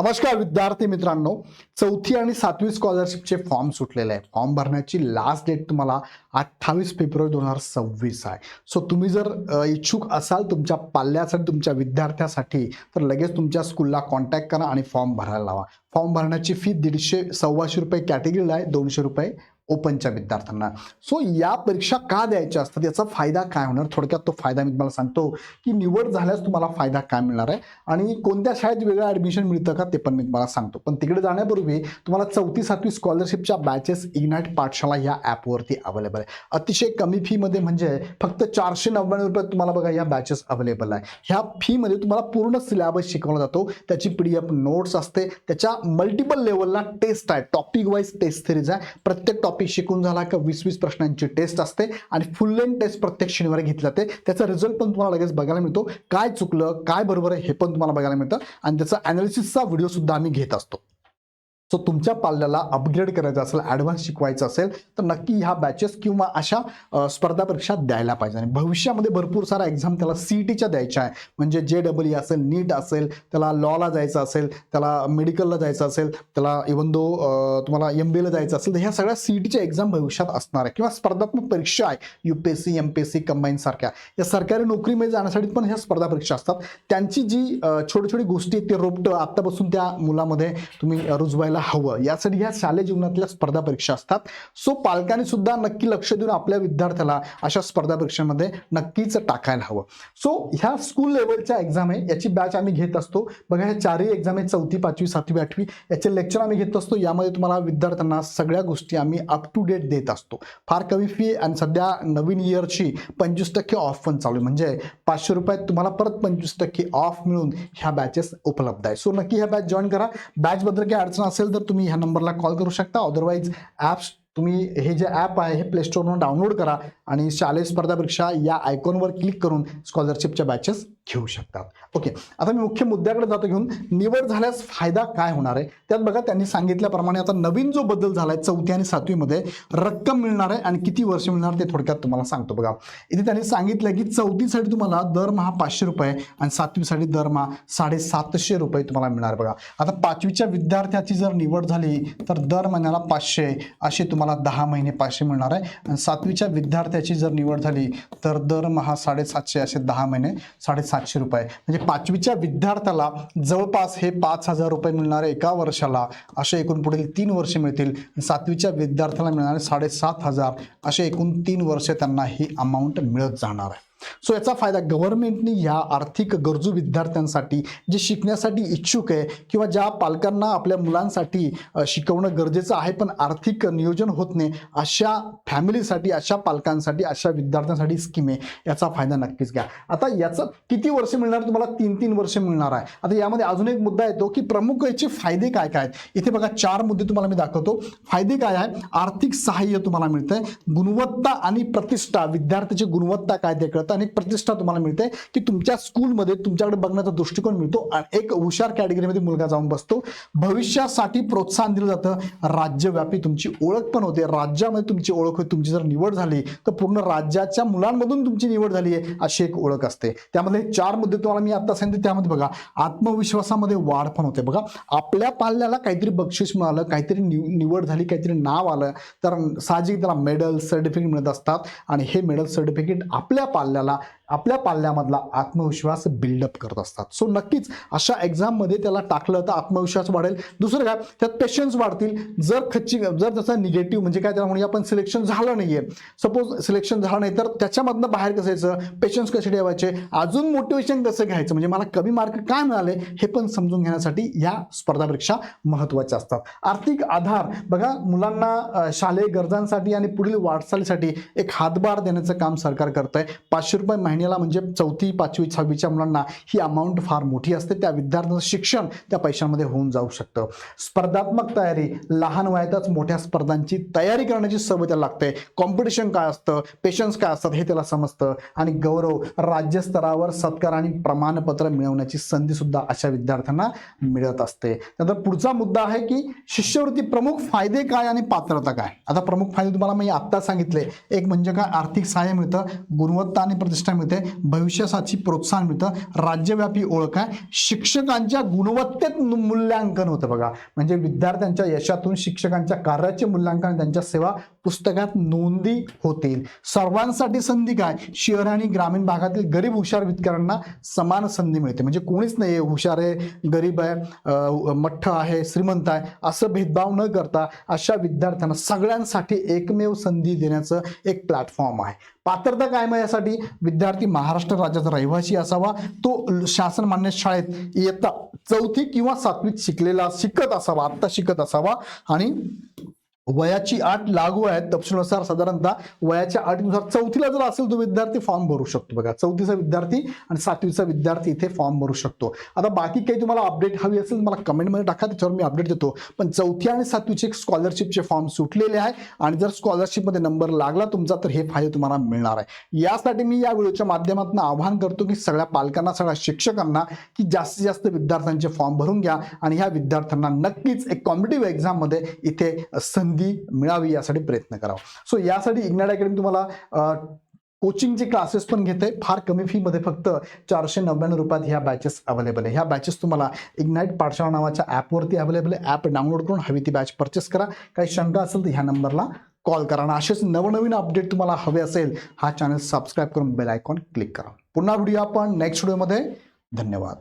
नमस्कार विद्यार्थी मित्रांनो. चौथी आणि सातवी स्कॉलरशिपचे फॉर्म सुटलेले आहे फॉर्म भरण्याची लास्ट डेट तुम्हाला अठ्ठावीस फेब्रुवारी दोन हजार सव्वीस आहे. सो तुम्ही जर इच्छुक असाल तुमच्या पाल्यासाठी तुमच्या विद्यार्थ्यासाठी तर लगेच तुमच्या स्कूलला कॉन्टॅक्ट करा आणि फॉर्म भरायला लावा. फॉर्म भरण्याची फी दीडशे सव्वाशे रुपये कॅटेगरीला आहे. दोनशे रुपये ओपनच्या विद्यार्थ्यांना. सो या परीक्षा का द्यायच्या असतात? याचा फायदा काय होणार? थोडक्यात तो फायदा मी तुम्हाला सांगतो की निवड झाल्यास तुम्हाला फायदा काय मिळणार आहे आणि कोणत्या शाळेत वेगळं ॲडमिशन मिळतं का ते पण मी तुम्हाला सांगतो. पण तिकडे जाण्यापूर्वी तुम्हाला चौथी सातवी स्कॉलरशिपच्या बॅचेस इग्नाईट पाठशाला या ॲपवरती अवेलेबल आहे. अतिशय कमी फीमध्ये म्हणजे फक्त चारशे नव्याण्णव रुपयात तुम्हाला बघा या बॅचेस अवेलेबल आहे. ह्या फीमध्ये तुम्हाला पूर्ण सिलेबस शिकवला जातो. त्याची पी डी एफ नोट्स असते. त्याच्या मल्टिपल लेवलला टेस्ट आहे. टॉपिक वाईज टेस्ट सिरीज आहे. प्रत्येक टॉपिक शिकून झाला का वीस वीस प्रश्नांची टेस्ट असते आणि फुल लेंथ टेस्ट प्रत्येक शनिवारी घेतली जाते त्याचा रिझल्ट पण तुम्हाला लगेच बघायला मिळतो. काय चुकलं काय बरोबर आहे हे पण तुम्हाला बघायला मिळतं. आणि त्याचा अनालिसिसचा व्हिडिओ सुद्धा आम्ही घेत असतो. सो तुमच्या पाल्याला अपग्रेड करायचं असेल ॲडव्हान्स शिकवायचं असेल तर नक्की ह्या बॅचेस किंवा अशा स्पर्धा परीक्षा द्यायला पाहिजे. आणि भविष्यामध्ये भरपूर सारा एक्झाम त्याला सी टीच्या द्यायच्या आहे. म्हणजे जे डबल ई असेल नीट असेल त्याला लॉला जायचं असेल त्याला मेडिकलला जायचं असेल त्याला इवन दो तुम्हाला एम बी एला जायचं असेल तर ह्या सगळ्या सी टीच्या एक्झाम भविष्यात असणार आहे. किंवा स्पर्धात्मक परीक्षा आहे U P S C M P S C combined सारख्या. या सरकारी नोकरीमध्ये जाण्यासाठी पण ह्या स्पर्धा परीक्षा असतात. त्यांची जी छोटी छोटी गोष्टी आहेत ते रोपटं आत्तापासून त्या मुलामध्ये तुम्ही रुजवायला रुजवायला हवं. यासाठी ह्या शालेय जीवनातल्या स्पर्धा परीक्षा असतात. सो पालकांनी सुद्धा नक्की लक्ष देऊन आपल्या विद्यार्थ्याला अशा स्पर्धा परीक्षांमध्ये नक्कीच टाकायला हवं. सो ह्या स्कूल लेवलच्या एक्झाम आहे याची बॅच आम्ही घेत असतो. बघा ह्या चारही एक्झाम आहे चौथी पाचवी सातवी आठवी याचे लेक्चर आम्ही घेत असतो. यामध्ये तुम्हाला विद्यार्थ्यांना सगळ्या गोष्टी आम्ही अप टू डेट देत असतो. फार कमी फी आणि सध्या नवीन इयरची पंचवीस टक्के ऑफ पण चालू आहे. म्हणजे पाचशे रुपयात तुम्हाला परत पंचवीस टक्के ऑफ मिळून ह्या बॅचेस उपलब्ध आहे सो नक्की ह्या बॅच जॉईन करा. बॅचबद्दल काही अडचण असेल तर तुम्ही ह्या नंबरला कॉल करू शकता. अदरवाईज ॲप्स तुम्ही हे जे ॲप आहे हे प्ले स्टोरवरून डाउनलोड करा आणि शालेय स्पर्धा परीक्षा या आयकॉनवर क्लिक करून स्कॉलरशिपच्या बॅचेस घेऊ शकतात. ओके आता मी मुख्य मुद्द्याकडे जातो घेऊन. निवड झाल्यास फायदा काय होणार आहे? त्यात बघा त्यांनी सांगितल्याप्रमाणे आता नवीन जो बदल झाला आहे चौथी आणि सातवीमध्ये रक्कम मिळणार आहे आणि किती वर्ष मिळणार ते थोडक्यात तुम्हाला सांगतो बघा. इथे त्यांनी सांगितलं की चौथीसाठी तुम्हाला दरमहा पाचशे रुपये आणि सातवीसाठी दरमहा साडेसातशे रुपये तुम्हाला मिळणार बघा. आता पाचवीच्या विद्यार्थ्याची जर निवड झाली तर दर महिन्याला पाचशे असे तुम्हाला दहा महिने पाचशे मिळणार आहे. आणि सातवीच्या विद्यार्थ्याची जर निवड झाली तर दरमहा साडेसातशे असे दहा महिने सातशे रुपये. म्हणजे पाचवीच्या विद्यार्थ्याला जवळपास हे पाच हजार रुपये मिळणारे एका वर्षाला असे एकूण पुढील तीन वर्ष मिळतील. सातवीच्या विद्यार्थ्याला मिळणारे साडेसात हजार असे एकूण तीन वर्ष त्यांना ही अमाऊंट मिळत जाणार आहे. सो याचा फायदा गव्हर्नमेंटनी ह्या आर्थिक गरजू विद्यार्थ्यांसाठी जे शिकण्यासाठी इच्छुक आहे किंवा ज्या पालकांना आपल्या मुलांसाठी शिकवणं गरजेचं आहे पण आर्थिक नियोजन होत नाही अशा फॅमिलीसाठी अशा पालकांसाठी अशा विद्यार्थ्यांसाठी स्कीम आहे. याचा फायदा नक्कीच घ्या. आता याचं किती वर्ष मिळणार? तुम्हाला तीन तीन वर्ष मिळणार आहे. आता यामध्ये अजून एक मुद्दा येतो की प्रमुख याचे फायदे काय काय आहेत? इथे बघा चार मुद्दे तुम्हाला मी दाखवतो. फायदे काय आहे आर्थिक सहाय्य तुम्हाला मिळतंय. गुणवत्ता आणि प्रतिष्ठा विद्यार्थ्याची गुणवत्ता काय ते कळत आणि प्रतिष्ठा तुम्हाला मिळते की तुमच्या स्कूलमध्ये तुमच्याकडे बघण्याचा दृष्टिकोन मिळतो आणि एक हुशार कॅटेगरीमध्ये मुलगा जाऊन बसतो. भविष्यासाठी प्रोत्साहन दिलं जातं. राज्यव्यापी तुमची ओळख पण होते. राज्यामध्ये तुमची ओळख होते. तुमची जर निवड झाली तर पूर्ण राज्याच्या मुलांमधून तुमची निवड झाली आहे अशी एक ओळख असते. त्यामध्ये चार मुद्दे तुम्हाला मी आता सांगितले त्यामध्ये बघा आत्मविश्वासामध्ये वाढ पण होते. बघा आपल्या पाल्याला काहीतरी बक्षीस मिळालं काहीतरी निव निवड झाली काहीतरी नाव आलं तर साहजिक त्याला मेडल सर्टिफिकेट मिळत असतात. आणि हे मेडल सर्टिफिकेट आपल्या पाल्याला आपल्याला आपल्या पाल्यामधला आत्मविश्वास बिल्डअप करत असतात. सो नक्कीच अशा एक्झाममध्ये त्याला टाकलं तर आत्मविश्वास वाढेल. दुसरं काय? त्यात पेशन्स वाढतील. जर खच्ची जर त्याचा निगेटिव्ह म्हणजे काय? त्याला म्हणूया आपण सिलेक्शन झालं नाहीये. सपोज सिलेक्शन झालं नाही तर त्याच्यामधनं बाहेर कसं यायचं? पेशन्स कसे ठेवायचे? अजून मोटिवेशन कसं घ्यायचं? म्हणजे मला कमी मार्क काय मिळाले? हे पण समजून घेण्यासाठी या स्पर्धा परीक्षा महत्त्वाच्या असतात. आर्थिक आधार. बघा मुलांना शालेय गरजांसाठी आणि पुढील वाटचालीसाठी एक हातभार देण्याचं काम सरकार करत आहे पाचशे रुपये महिन्याला म्हणजे चौथी पाचवी सहावीच्या मुलांना ही अमाऊंट फार मोठी असते. त्या विद्यार्थ्यांचं शिक्षण त्या पैशांमध्ये होऊन जाऊ शकतं. स्पर्धात्मक तयारी लहान वयातच मोठ्या स्पर्धांची तयारी करण्याची सवय त्याला लागते. कॉम्पिटिशन काय असतं? पेशन्स काय असतात? हे त्याला समजतं. आणि गौरव राज्यस्तरावर सत्कार आणि प्रमाणपत्र मिळवण्याची संधी सुद्धा अशा विद्यार्थ्यांना मिळत असते. नंतर पुढचा मुद्दा आहे की शिष्यवृत्ती प्रमुख फायदे काय आणि पात्रता काय? आता प्रमुख फायदे तुम्हाला मी आत्ता सांगितले. एक म्हणजे काय? आर्थिक सहाय्य मिळतं गुणवत्ता आणि प्रतिष्ठा मिळते. मिळते भविष्यासाठी प्रोत्साहन मिळतं. राज्यव्यापी ओळख आहे. शिक्षकांच्या गुणवत्तेत मूल्यांकन होतं बघा. म्हणजे विद्यार्थ्यांच्या यशातून शिक्षकांच्या कार्याचे मूल्यांकन त्यांच्या सेवा पुस्तकात नोंदी होतील. सर्वांसाठी संधी काय? शहर आणि ग्रामीण भागातील गरीब हुशार वितकरांना समान संधी मिळते. म्हणजे कोणीच नाही आहे हुशार आहे गरीब आहे मठ्ठ आहे श्रीमंत आहे असं भेदभाव न करता अशा विद्यार्थ्यांना सगळ्यांसाठी एकमेव संधी देण्याचं एक प्लॅटफॉर्म आहे. पात्रता काय मग यासाठी? विद्यार्थी महाराष्ट्र राज्याचा रहिवासी असावा. तो शासन मान्य शाळेत इयत्ता चौथी किंवा सातवीत शिकलेला शिकत असावा आत्ता शिकत असावा. आणि वयाची अट लागू आहे तपशीलनुसार साधारणतः वयाच्या अटीनुसार चौथीला जर असेल तो विद्यार्थी फॉर्म भरू शकतो. बघा चौथीचा विद्यार्थी आणि सातवीचा विद्यार्थी इथे फॉर्म भरू शकतो. आता बाकी काही तुम्हाला अपडेट हवी असेल मला कमेंटमध्ये टाका त्याच्यावर मी अपडेट देतो. पण चौथी आणि सातवीचे स्कॉलरशिपचे फॉर्म सुटलेले आहे आणि जर स्कॉलरशिपमध्ये नंबर लागला तुमचा तर हे फायदे तुम्हाला मिळणार आहे. यासाठी मी या व्हिडिओच्या माध्यमातून आवाहन करतो की सगळ्या पालकांना सगळ्या शिक्षकांना की जास्तीत जास्त विद्यार्थ्यांचे फॉर्म भरून घ्या आणि ह्या विद्यार्थ्यांना नक्कीच एक कॉम्पिटेटिव्ह एक्झाममध्ये इथे संधी मिळावी यासाठी प्रयत्न करावा. सो यासाठी इग्नाड अकॅडमी तुम्हाला कोचिंगचे क्लासेस पण घेते. फार कमी फीमध्ये फक्त चारशे नव्याण्णव रुपयात ह्या बॅचेस अवेलेबल आहे. ह्या बॅचेस तुम्हाला इग्नाईट पाठशाळा नावाच्या ॲपवरती अवेलेबल आहे. ॲप डाउनलोड करून हवी ती बॅच परचेस करा. काही शंका असेल तर ह्या नंबरला कॉल करा. आणि असेच नवनवीन अपडेट तुम्हाला हवे असेल हा चॅनल सबस्क्राईब करून बेल आयकॉन क्लिक करा. पुन्हा व्हिडिओ आपण नेक्स्ट व्हिडिओमध्ये धन्यवाद.